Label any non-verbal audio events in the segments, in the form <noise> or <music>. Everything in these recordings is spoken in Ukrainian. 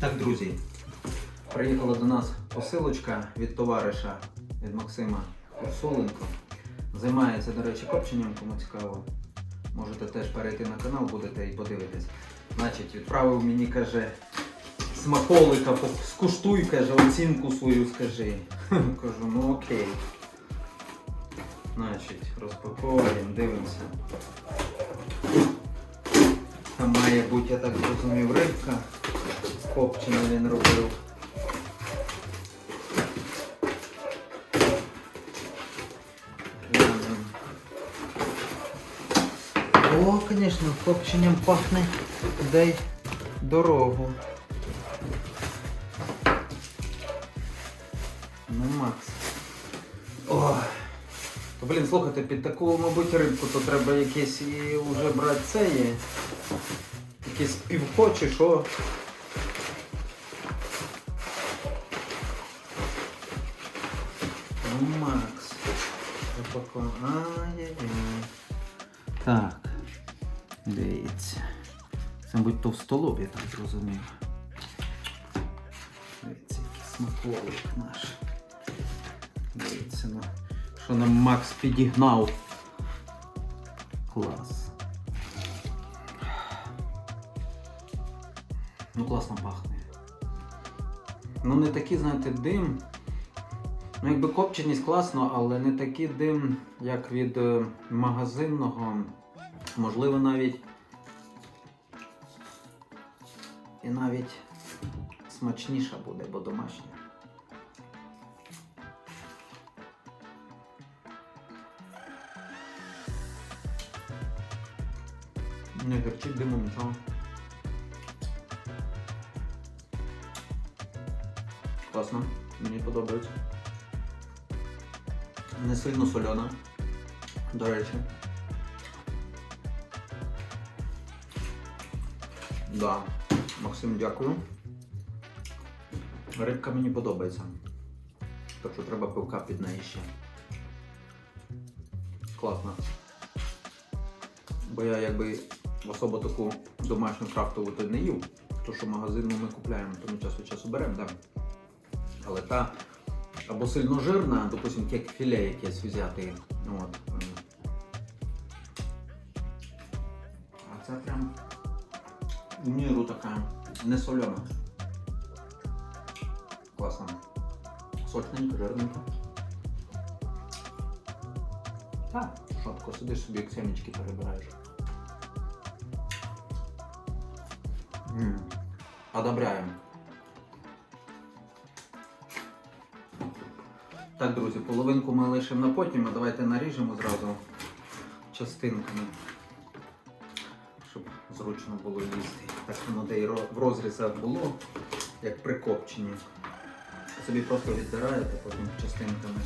Так, друзі, приїхала до нас посилочка від товариша від Максима Урсоленко. Займається, до речі, копченням, кому цікаво. Можете теж перейти на канал, будете і подивитись. Значить, відправив мені, каже, смаколика, скуштуй, каже, оцінку свою скажи. <laughs> Кажу, ну окей. Значить, розпаковуємо, дивимося. Там має бути, я так зрозумів, рибка. Копчена він робив. О, звісно, копченням пахне. Дай дорогу. Ну, Макс. О. То, блін, слухайте, під таку, мабуть, рибку, то треба якесь і вже брати це є. Якесь півко чи що. Запако- Ай-яй-яй. Так. Дивіться. Це, мабуть, товстолоб, я так зрозумів. Дивіться, який смаколик наш. Дивіться, ну, що нам Макс підігнав. Клас. Ну, класно пахне. Ну, не такий, знаєте, дим. Ну, якби копченість класно, але не такий дим, як від е, магазинного. Можливо, навіть. І навіть смачніша буде, бо домашня. Не гірчить димом нічого. Класно, мені подобається. Не сильно сольона, до речі. Да, Максим, дякую. Рибка мені подобається. Так що треба пивка під неї ще. Класно. Бо я якби особо таку домашню крафтову то не їв. То, що магазинну ми купляємо, то ми час від часу беремо, да. Але та або сильно жирна, допустим, як філе якесь взяти. От. А це прям в міру така не солена. Класно. Сочненько, жирненько. Так, тако сидиш собі як семечки перебираєш. Одобряємо. Так, друзі, половинку ми лишимо на потім, а давайте наріжемо зразу частинками, щоб зручно було їсти. Так воно де і в розрізах було, як при копченні. Собі просто віддираєте потім частинками.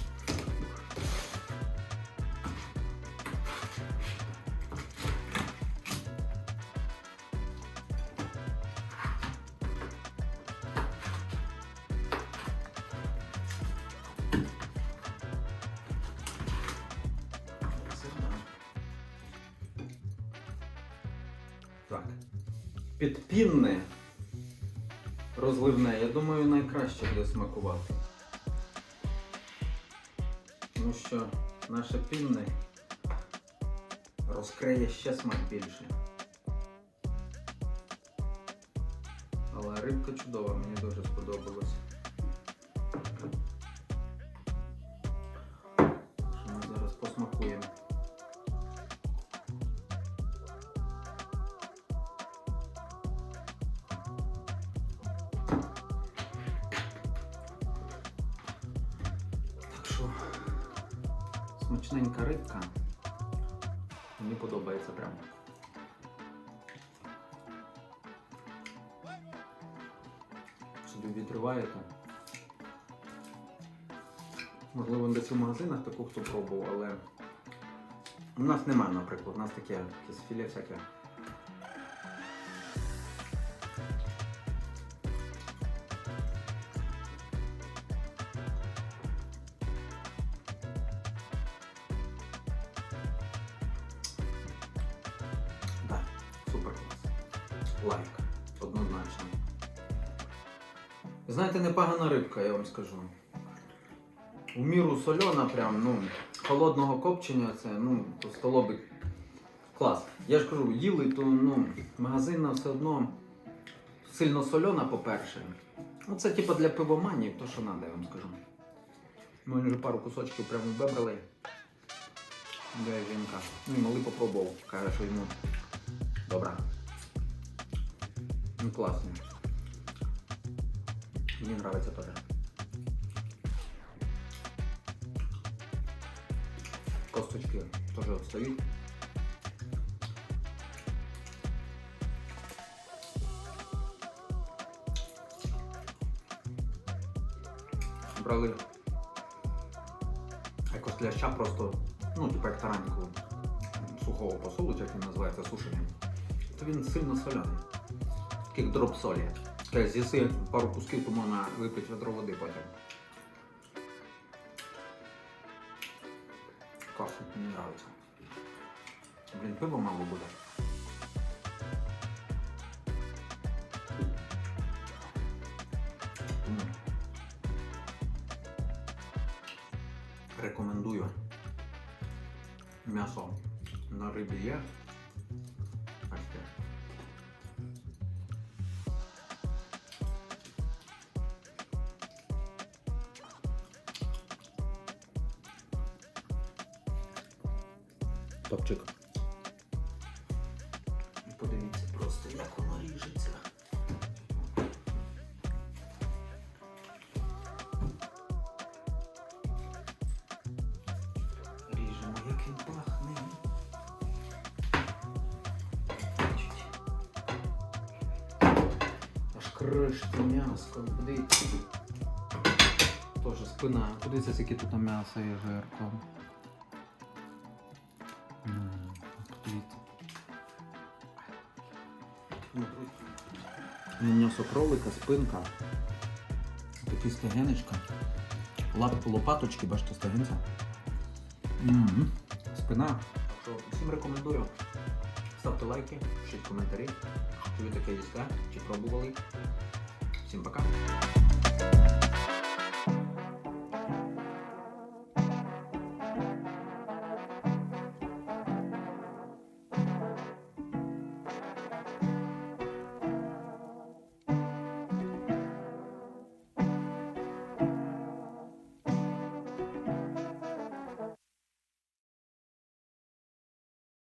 Підпінне розливне, я думаю, найкраще буде смакувати. Тому що наше пінне розкриє ще смак більше. Але рибка чудова, мені дуже сподобалось. Смачненька рибка. Мені подобається прямо. Собі відриваєте. Можливо, десь у магазинах таку хто пробував, але у нас немає, наприклад, у нас таке якесь філе всяке. Супер. Лайк. Однозначно. Знаєте, непогана рибка, я вам скажу. У міру сольона, прям, ну, холодного копчення це, ну, то. Клас. Я ж кажу, їли, то ну, магазинна все одно сильно сольона, по-перше. Ну, це типу для пивоманів, то що треба, я вам скажу. Ми вже пару кусочків прямо вибрали. Де жінка. Ну і малий попробував. Каже, що йому добре. Ну, класно. Мені подобається теж. Косточки теж відстають. Брали якось ляща просто, ну, типу як тараньку сухого посолу, як він називається, сушеним. Він сильно соляний. Таких дроп солі. Таке з'їси пару кусків, то можна випити ведро води потім. Класно, мені подобається. Блін, пиво мало буде. Рекомендую. М'ясо на рибі є. Топчик. Подивіться просто, як воно ріжеться. Ріжемо, як він пахне. Аж кришки м'яско, подивіться. Тоже спина. Подивіться, скільки тут м'яса є жирко. М, М'ясо кролика, спинка. Такі стегенечка. Лопаточки, бачите, стегенця. Спина. Всім рекомендую. Ставте лайки, пишіть коментарі, чи ви таке їсте, чи пробували. Всім пока.